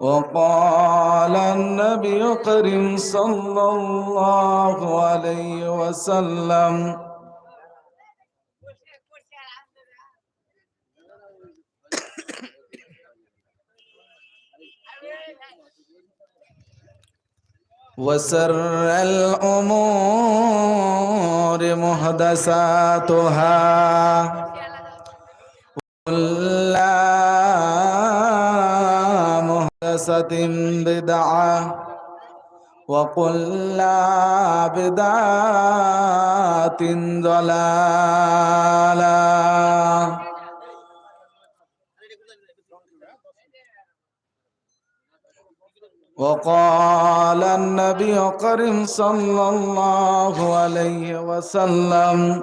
وقال النبي كريم صلى الله عليه وسلم. وسر الأمور محدثاتها كل محدثة بدعة وكل بدعة ضلالة. وقال النبي كريم صلى الله عليه وسلم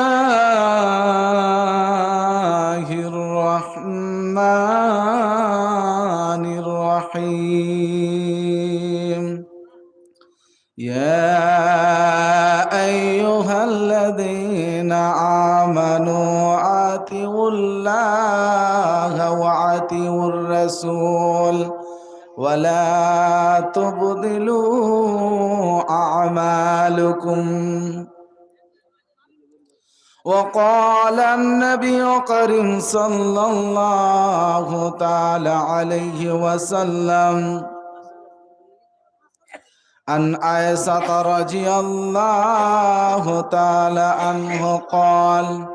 ولا تبذلوا أعمالكم وقال النبي كريم صلى الله تعالى عليه وسلم عن عائشة رضي الله تعالى عنه قال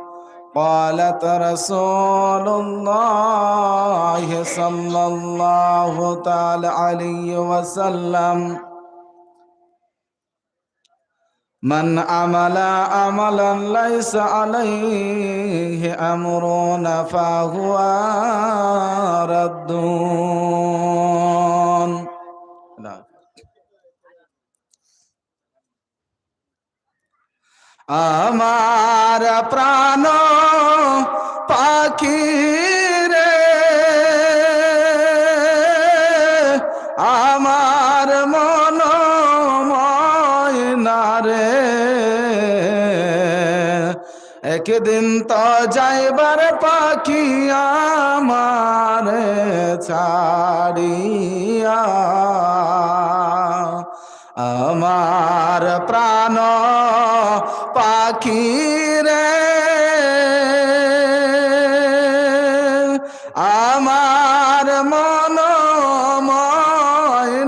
قالت رسول الله صلى الله تعالى عليه وسلم من عمل عملا ليس عليه أمرنا فهو رد. আমার প্রাণ পাখি রে। আমার মন ময়নারে একদিন তো যাইবার পাখি আমার ছাড়িয়া। আমার প্রাণ পাখি রে। আমার মন ময়নারে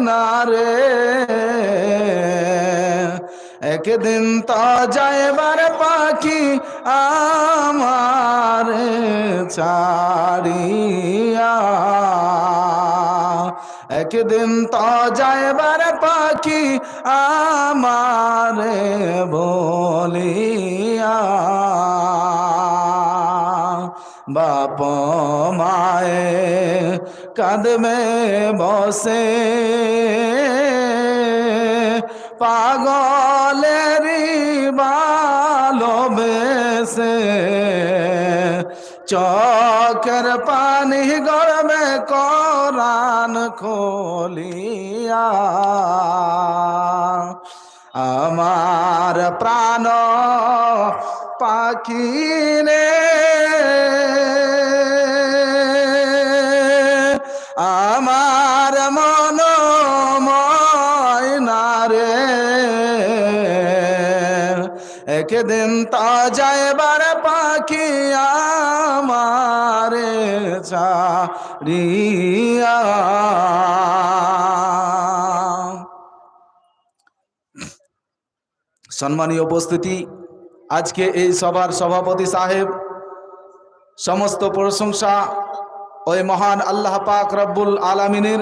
একদিন তো যাইবার পাখি আমার ছাড়িয়া একদিন তো যাইবার পাখি আমারে বলিয়া বাপ মায়ে কাঁদমে বসে। পাগলেরি ভালোবেসে চকের পানি গরমে কোরআন খোলিয়া আমার প্রাণ পাখি একদিন তা যাইবার পাখি আমারে চারিয়া সম্মানীয় উপস্থিতি, আজকে এই সভার সভাপতি সাহেব, সমস্ত প্রশংসা ওই মহান আল্লাহ পাক রব্বুল আলমিনের,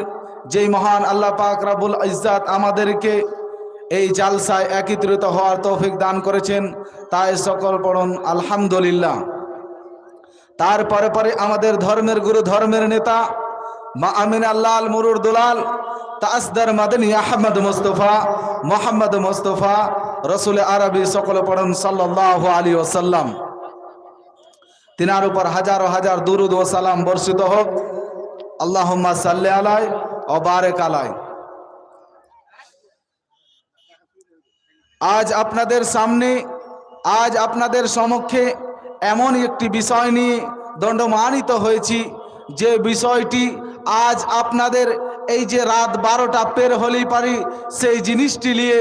যেই মহান আল্লাহ পাক রব্বুল ইজ্জাত আমাদেরকে এই জালসায় একত্রিত হওয়ার তৌফিক দান করেছেন তাই সকল পড়ুন, আলহামদুলিল্লাহ। তারপরে পরে আমাদের ধর্মের গুরু, ধর্মের নেতা, মা আমিন আল্লাহ আল মুরুর দুলাল, তাসদার মাদনী আহমদ মুস্তফা, মোহাম্মদ মুস্তফা, রসুল আরবি সকল পড়ুন সাল্লাহ আলী ওসাল্লাম তিনার উপর হাজারো হাজার দুরুদ ও সালাম বর্ষিত হোক। আল্লাহ সাল্লে আলাই ও বারেক আলাই আজ আপনাদের সামনে, আজ আপনাদের সমক্ষে এমন একটি বিষয় নিয়ে দণ্ডমানিত হয়েছি, যে বিষয়টি আজ আপনাদের এই যে রাত বারোটা পের হলেই পারি, সেই জিনিসটি নিয়ে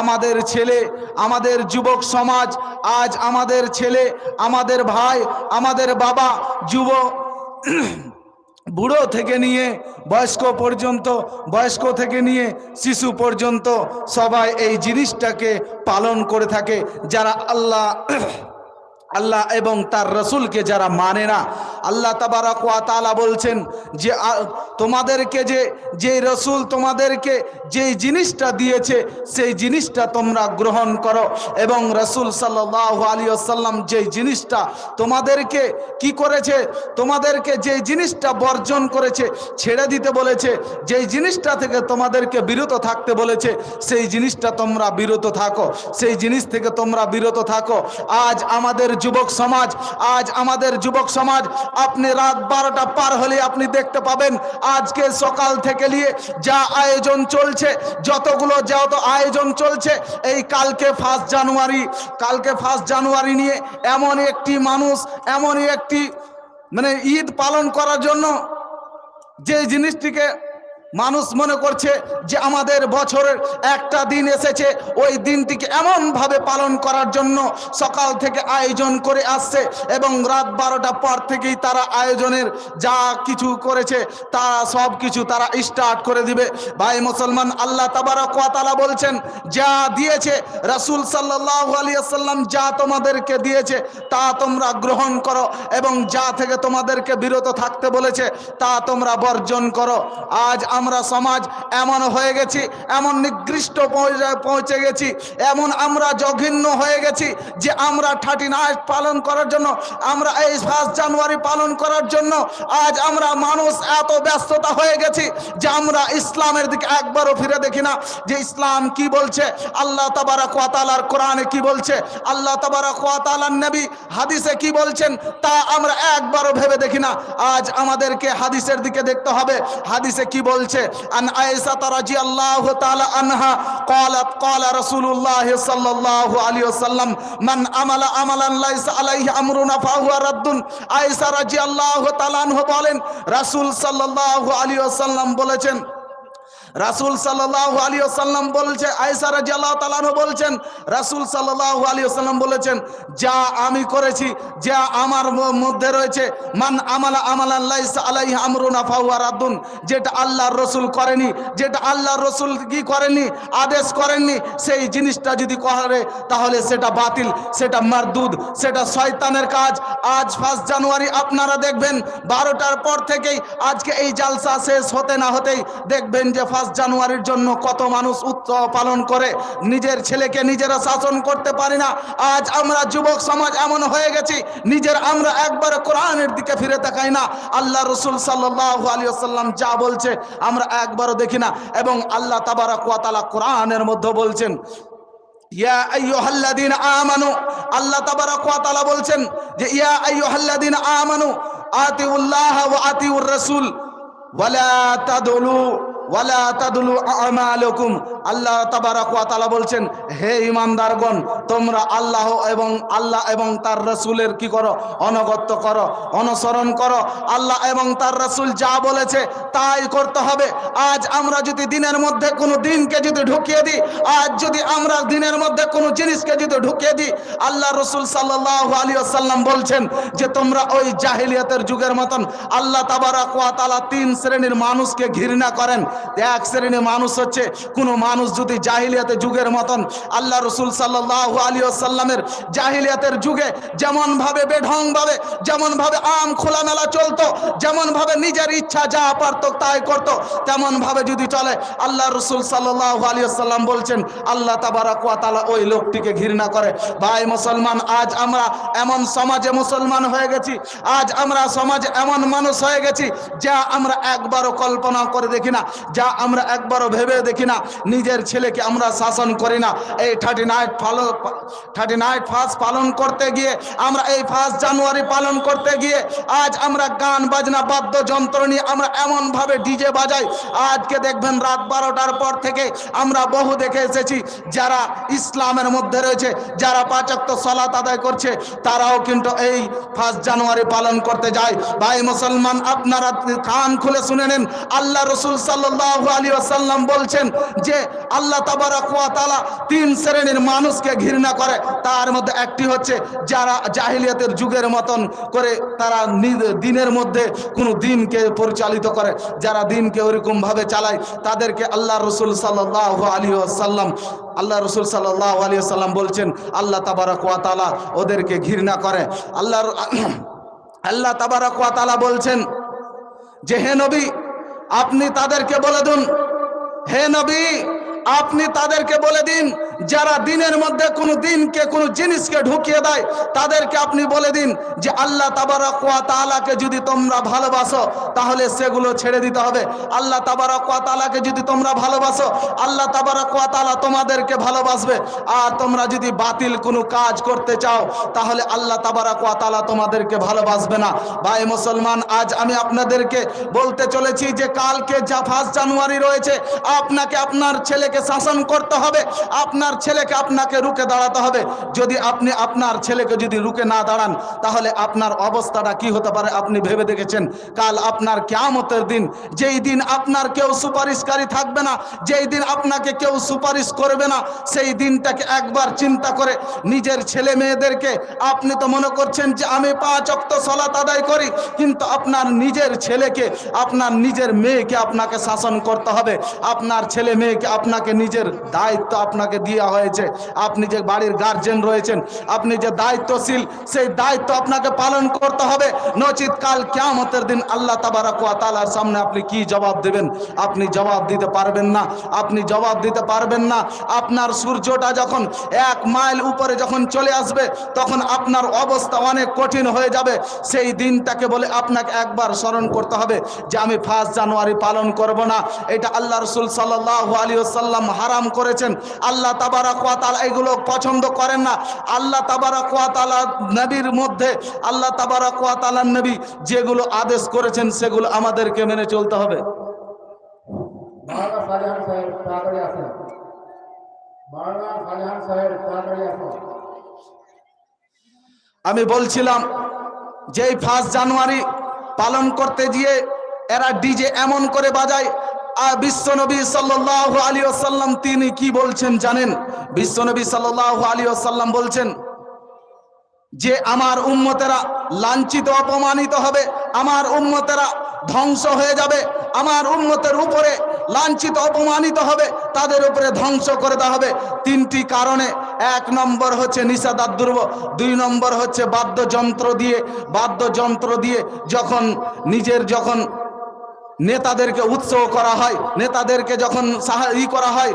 আমাদের ছেলে, আমাদের যুবক সমাজ, আজ আমাদের ছেলে, আমাদের ভাই, আমাদের বাবা, যুব বুড়ো থেকে নিয়ে বয়স্ক পর্যন্ত, বয়স্ক থেকে নিয়ে শিশু পর্যন্ত সবাই এই জিনিসটাকে পালন করে থাকে, যারা আল্লাহ আল্লাহ এবং তার রসুলকে যারা মানে না, আল্লাহ তাবারাক ওয়া বলছেন যে তোমাদেরকে যে যে রসুল তোমাদেরকে যেই জিনিসটা দিয়েছে, সেই জিনিসটা তোমরা গ্রহণ করো এবং রসুল সাল্লাহ আলাইহি ওয়াসাল্লাম যেই জিনিসটা তোমাদেরকে কি করেছে, তোমাদেরকে যেই জিনিসটা বর্জন করেছে, ছেড়ে দিতে বলেছে, যেই জিনিসটা থেকে তোমাদেরকে বিরত থাকতে বলেছে, সেই জিনিসটা তোমরা বিরত থাকো, সেই জিনিস থেকে তোমরা বিরত থাকো। আজ আমাদের যুবক সমাজ, আজ আমাদের যুবক সমাজ, আপনি রাত বারোটা পার হলে আপনি দেখতে পাবেন, আজকে সকাল থেকে নিয়ে যা আয়োজন চলছে, যতগুলো যত আয়োজন চলছে, এই কালকে ফার্স্ট জানুয়ারি কালকে ফার্স্ট জানুয়ারি নিয়ে এমন একটি মানুষ এমনই একটি মানে ঈদ পালন করার জন্য যে জিনিসটিকে মানুষ মনে করছে যে আমাদের বছরের একটা দিন এসেছে, ওই দিনটিকে এমনভাবে পালন করার জন্য সকাল থেকে আয়োজন করে আসছে এবং রাত বারোটা পর থেকেই তারা আয়োজনের যা কিছু করেছে, তা সব কিছু তারা স্টার্ট করে দিবে। ভাই মুসলমান, আল্লাহ তাবারক ওয়া বলছেন, যা দিয়েছে রাসূল সাল্লাল্লাহু আলাইহি সাল্লাম যা তোমাদেরকে দিয়েছে, তা তোমরা গ্রহণ করো এবং যা থেকে তোমাদেরকে বিরত থাকতে বলেছে, তা তোমরা বর্জন করো। আজ আমরা সমাজ এমন হয়ে গেছি, এমন নিকৃষ্ট পৌঁছে গেছি, এমন আমরা জঘন্য হয়ে গেছি যে আমরা থার্টি নাইট পালন করার জন্য, আমরা এই ফার্স্ট জানুয়ারি পালন করার জন্য আজ আমরা মানুষ এত ব্যস্ততা হয়ে গেছি যে আমরা ইসলামের দিকে একবারও ফিরে দেখি না যে ইসলাম কি বলছে, আল্লাহ তাবারাক ওয়া তাআলার কোরআনে কি বলছে, আল্লাহ তাবারাক ওয়া তাআলার নবী হাদিসে কি বলছেন তা আমরা একবারও ভেবে দেখি না। আজ আমাদেরকে হাদিসের দিকে দেখতে হবে, হাদিসে কি বলছে আন আয়েশা রাদিয়াল্লাহু তাআলা আনহা قالت قال رسول الله صلى الله عليه وسلم من عمل عملا ليس عليه امرنا فهو رد আয়েশা রাদিয়াল্লাহু তাআলা আনহা বলেন রাসূল সাল্লাল্লাহু আলাইহি ওয়াসাল্লাম বলেছেন রাসূল সাল্লাল্লাহু আলাইহি ওয়াসাল্লাম বলছে, আয়েশা রাদিয়াল্লাহু তাআলা আনহা বলছেন, রাসূল সাল্লাল্লাহু আলাইহি ওয়াসাল্লাম বলেছেন, যা আমি করেছি, যা আমার মধ্যে রয়েছে, মান আমালা আমালান লাইসা আলাইহি আমরুনা ফাহুয়া রাদ্দুন, যেটা আল্লাহর রসুল করেনি, যেটা আল্লাহর রসুল কি করেননি, আদেশ করেননি, সেই জিনিসটা যদি করে, তাহলে সেটা বাতিল, সেটা মারদুদ, সেটা শয়তানের কাজ। আজ ফার্স্ট জানুয়ারি, আপনারা দেখবেন, বারোটার পর থেকেই আজকে এই জালসা শেষ হতে না হতেই দেখবেন যে ফার্স্ট জানুয়ারির জন্য কত মানুষ উৎসব পালন করে, নিজের ছেলেকে নিজেরা শাসন করতে পারি না। আজ আমরা যুবক সমাজ এমন হয়ে গেছি, নিজের আমরা একবার কোরআনের দিকে ফিরে তাকাই না। আল্লাহ রসুল সাল্লাহ আলী আসাল্লাম যা বলছে আমরা একবারও দেখি না এবং আল্লাহ তাবারাক ওয়া তাআলা কোরআনের মধ্যে বলছেন আমানু, আল্লাহ বলছেন ইয়া ওয়ালা তাদুলু আমালুকুম। আল্লাহ তাবারাক ওয়া তাআলা বলছেন, হে ঈমানদারগণ তোমরা আল্লাহ এবং আল্লাহ এবং তার রাসূলের কি করো? অনগত্য করো, অনুসরণ করো। আল্লাহ এবং তার রাসূল যা বলেছে তাই করতে হবে। আজ আমরা যদি দিনের মধ্যে কোনো দিনকে যদি ঢুকিয়ে দিই, আজ যদি আমরা দিনের মধ্যে কোনো জিনিসকে যদি ঢুকিয়ে দিই, আল্লাহ রসুল সাল্লাল্লাহু আলাইহি ওয়াসাল্লাম বলছেন যে, তোমরা ওই জাহিলিয়াতের যুগের মতন আল্লাহ তাবারাক ওয়া তাআলা তিন শ্রেণির মানুষকে ঘৃণা করেন। এক শ্রেণির মানুষ হচ্ছে, কোনো মানুষ যদি জাহিলিয়াতে যুগের মতন আল্লাহ রসুল সাল্লাল্লাহু আলাইহি ওয়াসাল্লামের জাহিলিয়াতের যুগে যেমন ভাবে বেঢং ভাবে যেমন ভাবে আম খোলামেলা চলতো, যেমনভাবে নিজের ইচ্ছা যা পারত তাই করত, তেমনভাবে যদি চলে, আল্লাহ রসুল সাল্লাহ আলাইহি ওয়াসাল্লাম বলছেন, আল্লাহ তাবারাক ওয়া তাআলা ওই লোকটিকে ঘৃণা করে, ভাই মুসলমান, আজ আমরা এমন সমাজে মুসলমান হয়ে গেছি, আজ আমরা সমাজে এমন মানুষ হয়ে গেছি, যা আমরা একবারও কল্পনা করে দেখি না যা আমরা একবারও ভেবে দেখি না, নিজের ছেলেকে আমরা শাসন করি না। এই thirty night follow thirty night first পালন করতে গিয়ে, আমরা এই ফার্স্ট জানুয়ারি পালন করতে গিয়ে, আজ আমরা গান বাজনা, বাদ্যযন্ত্র নিয়ে আমরা এমনভাবে ডিজে বাজাই। আজকে দেখবেন রাত বারোটার পর থেকে আমরা বহু দেখে এসেছি, যারা ইসলামের মধ্যে রয়েছে, যারা পাচক্ত সলাত আদায় করছে, তারাও কিন্তু এই ফার্স্ট জানুয়ারি পালন করতে যায়। ভাই মুসলমান, আপনারা কান খুলে শুনে নেন, আল্লাহ রসুল সাল্লাহ আলী আসাল্লাম বলছেন যে আল্লাহ তাবারাক তিন শ্রেণির মানুষকে ঘৃণা করে। তার মধ্যে একটি হচ্ছে যারা জাহিলিয়াতের যুগের মতন করে তারা দিনের মধ্যে কোনো দিনকে পরিচালিত করে। যারা দিনকে ওরকম ভাবে চালায়, তাদেরকে আল্লাহ রসুল সাল্লাহ আলী আসাল্লাম আল্লাহ রসুল সাল্লাহ আলী আসাল্লাম বলছেন, আল্লাহ তাবারাক ওয়া তাআলা ওদেরকে ঘৃণা করে। আল্লাহর আল্লাহ তাবারাক ওয়া তাআলা বলছেন যে, হে নবী আপনি তাদেরকে বলে দিন হে নবী আপনি তাদেরকে বলে দিন, যারা দিনের মধ্যে কোনো দিনকে, কোনো জিনিসকে ঢুকিয়ে দেয়, তাদেরকে আপনি বলে দিন যে আল্লাহ তাবারক ওয়া তাআলাকে যদি তোমরা ভালোবাসো, তাহলে সেগুলো ছেড়ে দিতে হবে। আল্লাহ তাবারক ওয়া তাআলাকে যদি তোমরা ভালোবাসো, আল্লাহ তাবারক ওয়া তাআলা তোমাদেরকে ভালোবাসবে। আর তোমরা যদি বাতিল কোনো কাজ করতে চাও, তাহলে আল্লাহ তাবারক ওয়া তাআলা তোমাদেরকে ভালোবাসবে না। ভাই মুসলমান, আজ আমি আপনাদেরকে বলতে চলেছি যে কালকে যা ফার্স্ট জানুয়ারি রয়েছে, আপনাকে আপনার ছেলেকে শাসন করতে হবে, আপনার ছেলেকে আপনাকে রুখে দাঁড়াতে হবে। যদি আপনি আপনার ছেলেকে যদি রুখে না দাঁড়ান, তাহলে আপনার অবস্থাটা কি হতে পারে আপনি ভেবে দেখেছেন? কাল আপনার কেয়ামতের দিন, যেই দিন আপনার কেউ সুপারিশকারী থাকবে না, যেই দিন আপনাকে কেউ সুপারিশ করবে না, সেই দিনটাকে একবার চিন্তা করে নিজের ছেলে মেয়েদেরকে, আপনি তো মনে করছেন যে আমি পাঁচ অক্ত সলাত আদায় করি, কিন্তু আপনার নিজের ছেলেকে, আপনার নিজের মেয়েকে আপনাকে শাসন করতে হবে। আপনার ছেলে মেয়েকে আপনাকে নিজের দায়িত্ব আপনাকে দেওয়া হয়েছে। আপনি যে বাড়ির গার্জেন রয়েছেন, আপনি যে দায়িত্বশীল, সেই দায়িত্ব আপনাকে পালন করতে হবে। নচিত কাল কেয়ামতের দিন আল্লাহ তাবারাক ওয়া তাআলার সামনে আপনি কি জবাব দেবেন? আপনি জবাব দিতে পারবেন না। আপনি জবাব দিতে পারবেন না। আপনার সূর্যটা যখন এক মাইল উপরে যখন চলে আসবে, তখন আপনার অবস্থা অনেক কঠিন হয়ে যাবে। সেই দিনটাকে বলে আপনাকে একবার স্মরণ করতে হবে যে আমি ফার্স্ট জানুয়ারি পালন করব না। এটা আল্লাহ রসুল সাল্লাহ আলী সাল্লাম হারাম করেছেন। আল্লাহ তাবারাক ওয়া তাআলা এগুলো পছন্দ করেন না। আল্লাহ তাবারাক ওয়া তাআলা নবীর মধ্যে আল্লাহ তাবারাক ওয়া তাআলার নবী যেগুলো আদেশ করেছেন সেগুলো আমাদেরকে মেনে চলতে হবে। আমি বলছিলাম যে এই ফার্স্ট জানুয়ারি পালন করতে গিয়ে এরা ডিজে এমন করে বাজায় বিশ্বনবী সাল্লাহ আলী আসাল্লাম তিনি কি বলছেন জানেন? বিশ্বনবী সাল্লাহ আলী আসাল্লাম বলছেন যে আমার উম্মতেরা লাঞ্ছিত, অপমানিত হবে, আমার উম্মতেরা ধ্বংস হয়ে যাবে, আমার উম্মতের উপরে লাঞ্ছিত, অপমানিত হবে, তাদের উপরে ধ্বংস করে দেওয়া হবে। তিনটি কারণে, এক নম্বর হচ্ছে নিষেধার দুর্ব, দুই নম্বর হচ্ছে বাদ্যযন্ত্র দিয়ে বাদ্যযন্ত্র দিয়ে যখন নিজের যখন নেতাদেরকে উৎসাহ করা হয়, নেতাদেরকে যখন ই করা হয়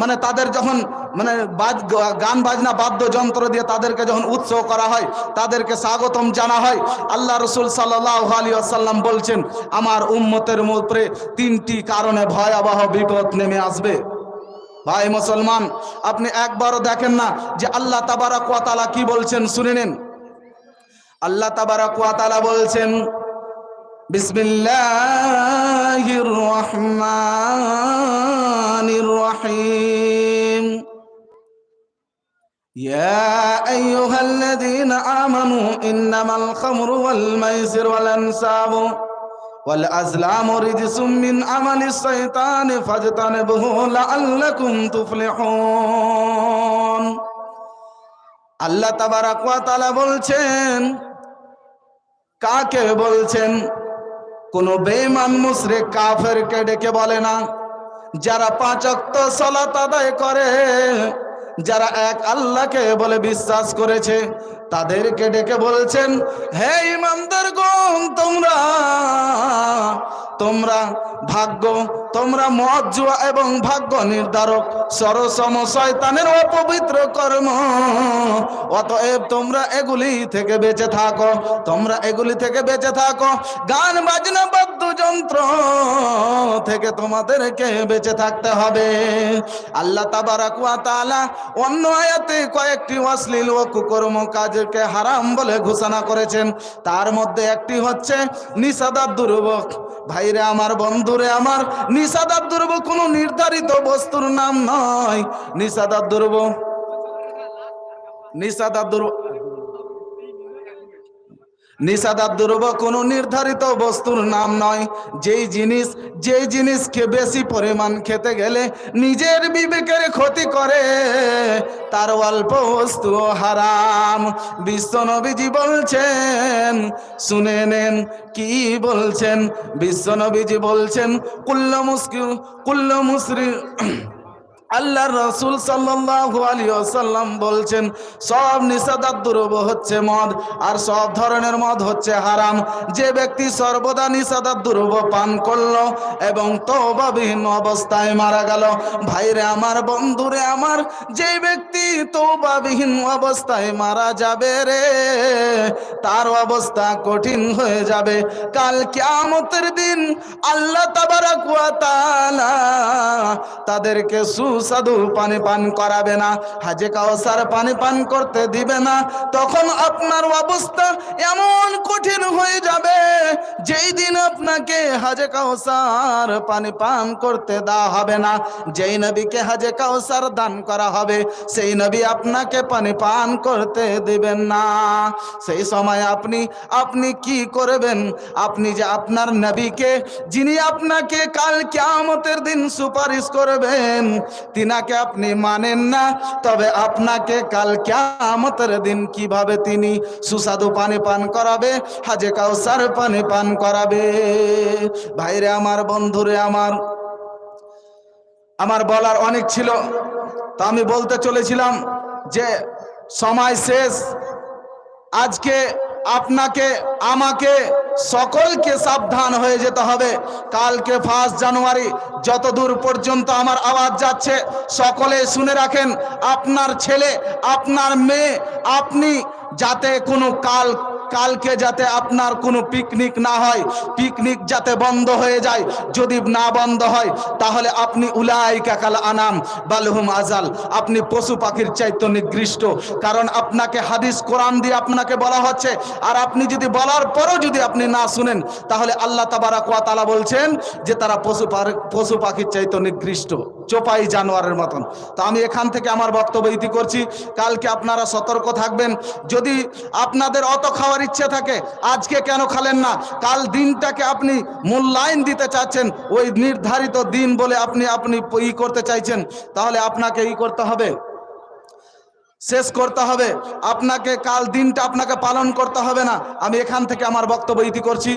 মানে তাদের যখন মানে বাজ, গান বাজনা, বাদ্যযন্ত্র দিয়ে তাদেরকে যখন উৎসাহ করা হয়, তাদেরকে স্বাগতম জানা হয়। আল্লাহ রসুল সাল্লাহ আলী আসাল্লাম বলছেন, আমার উম্মতের উপরে তিনটি কারণে ভয়াবহ বিপদ নেমে আসবে। ভাই মুসলমান, আপনি একবারও দেখেন না যে আল্লাহ তাবারাক ওয়া তাআলা কি বলছেন? শুনে নিন। আল্লাহ তাবারা ওয়া তাআলা বলছেন بسم الله الرحمن الرحيم يا أيها الذين آمنوا إنما الخمر والميسر والأنساب والأزلام رجس من عمل الشيطان فاجتنبوه لعلكم تفلحون আল্লাহ তাবারাক ওয়া তাআলা বলছেন কাকে বলছেন কোন বেঈমান কাফের কাফেরকে ডেকে বলে না। যারা পাঁচ অক্ত সলাত আদায় করে, যারা এক আল্লাহকে বলে বিশ্বাস করেছে, তাদেরকে ডেকে বলছেন, হে ইমানদার গণ তোমরা তোমরা ভাগ্য তোমরা মদ জুয়া এবং ভাগ্য নির্ধারক, সরসম শয়তানের অপবিত্র কর্ম। অতএব তোমরা এগুলি থেকে বেঁচে থাকো, তোমরা এগুলি থেকে বেঁচে থাকো। গান, বাজনা, বাদ্যযন্ত্র থেকে তোমাদেরকে বেঁচে থাকতে হবে। আল্লাহ তাবারাক অন্য আয়াতে কয়েকটি অশ্লীল ও কুকর্ম কাজকে হারাম বলে ঘোষণা করেছেন। তার মধ্যে একটি হচ্ছে নিষাদার দুর্ভোগ ভাইরে আমার বন্ধুরে আমার নিষাদার দুর্ভোগ কোনো নির্ধারিত বস্তুর নাম নয়। নিষাদার দুর্ভোগ নিষাদার দুর্ভোগ নিষাদার দ্রব্য কোনো নির্ধারিত বস্তুর নাম নয়। যেই জিনিস, যেই জিনিসকে বেশি পরিমাণ খেতে গেলে নিজের বিবেকের ক্ষতি করে, তার অল্প বস্তু হারাম। বিশ্বনবীজি বলছেন, শুনে নেন, কি বলছেন? বিশ্বনবীজি বলছেন, কুল্ল মুসকিল কুল্ল মুসরি আল্লাহ রসুল সাল্লাল্লাহু আলাইহি ওয়াসাল্লাম বলছেন, সব নিষেধাজ্ঞ দ্রব্য হচ্ছে মদ, আর সব ধরনের মদ হচ্ছে হারাম। যে ব্যক্তি সর্বদা নিষেধাজ্ঞ দ্রব্য পান করল এবং তওবাবিহীন অবস্থায় মারা গেল, ভাইরে আমার, বন্ধুরে আমার, যে ব্যক্তি তওবাবিহীন অবস্থায় মারা যাবে রে, তার অবস্থা কঠিন হয়ে যাবে। কাল কিয়ামতের দিন আল্লাহ তাবারাক ওয়া তাদেরকে সুস্বাদু পানি পান করাবে না। হাজে কাউসার পানি পান করতে দিবে না। তখন আপনার অবস্থা এমন কঠিন হয়ে যাবে, যেই দিন আপনাকে হাজে কাউসার পানি পান করতে দেওয়া হবে না। যেই নবীকে হাজে কাউসার দান করা হবে, সেই নবী আপনাকে পানি পান করতে দিবেন না। সেই সময় আপনি আপনি কি করবেন? আপনি যে আপনার নবীকে, যিনি আপনাকে কাল কিয়ামতের দিন সুপারিশ করবেন তিনাকে আপনি মানেন না, তবে আপনাকে কাল কিয়ামতের দিন কীভাবে তিনি সুস্বাদু পানি পান করাবে, হাজে কাউসার পানি পান করাবে। ভাইরে আমার, বন্ধুরে আমার আমার বলার অনেক ছিল, তা আমি বলতে চলেছিলাম যে সময় শেষ, আজকে আপনাকে, আমাকে সকলকে সাবধান হয়ে যেতে হবে। কালকে ফার্স্ট জানুয়ারি, যতদূর পর্যন্ত আমার আওয়াজ যাচ্ছে, সকলে শুনে রাখেন, আপনার ছেলে, আপনার মেয়ে, আপনি যাতে কোনো কাল কালকে যাতে আপনার কোনো পিকনিক না হয় পিকনিক যাতে বন্ধ হয়ে যায়, যদি না বন্ধ হয়, তাহলে আপনি উলাই কাকাল আনাম বালহুম আজাল। আপনি পশু পাখির চাইতে নিকৃষ্ট। কারণ আপনাকে হাদিস কোরআন দিয়ে আপনাকে বলা হচ্ছে, আর আপনি যদি বলার পরও যদি আপনি না শুনেন, তাহলে আল্লাহ তাবারাক ওয়া তাআলা বলছেন যে তারা পশু পশু পাখির চাইতে নিকৃষ্ট, চোপাই জানোয়ারের মতন। তো আমি এখান থেকে আমার বক্তব্য ইতি করছি। কালকে আপনারা সতর্ক থাকবেন। যদি আপনাদের অত খাওয়ার ইচ্ছে থাকে, আজকে কেন খালেন না? কাল দিনটাকে আপনি মূল্যায়ন দিতে চাচ্ছেন, ওই নির্ধারিত দিন বলে আপনি আপনি ই করতে চাইছেন, তাহলে আপনাকে ই করতে হবে। শেষ করতে হবে। আপনাকে কাল দিনটা আপনাকে পালন করতে হবে না। আমি এখান থেকে আমার বক্তব্য ইতি করছি।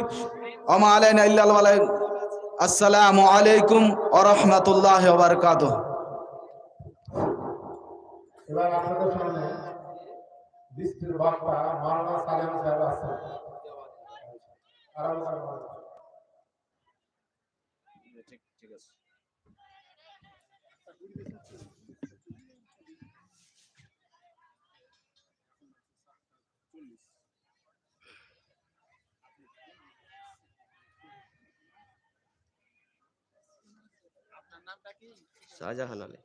আমা আলাইনা ওয়ালাই আসসালামু আলাইকুম ওয়া রাহমাতুল্লাহি ওয়া বারাকাতুহু। এবার আপনাদের সামনে দৃষ্টির বক্তা মাওলানা সালেম সাহেব আসছেন আরাম আরাম শাহজাহান আলী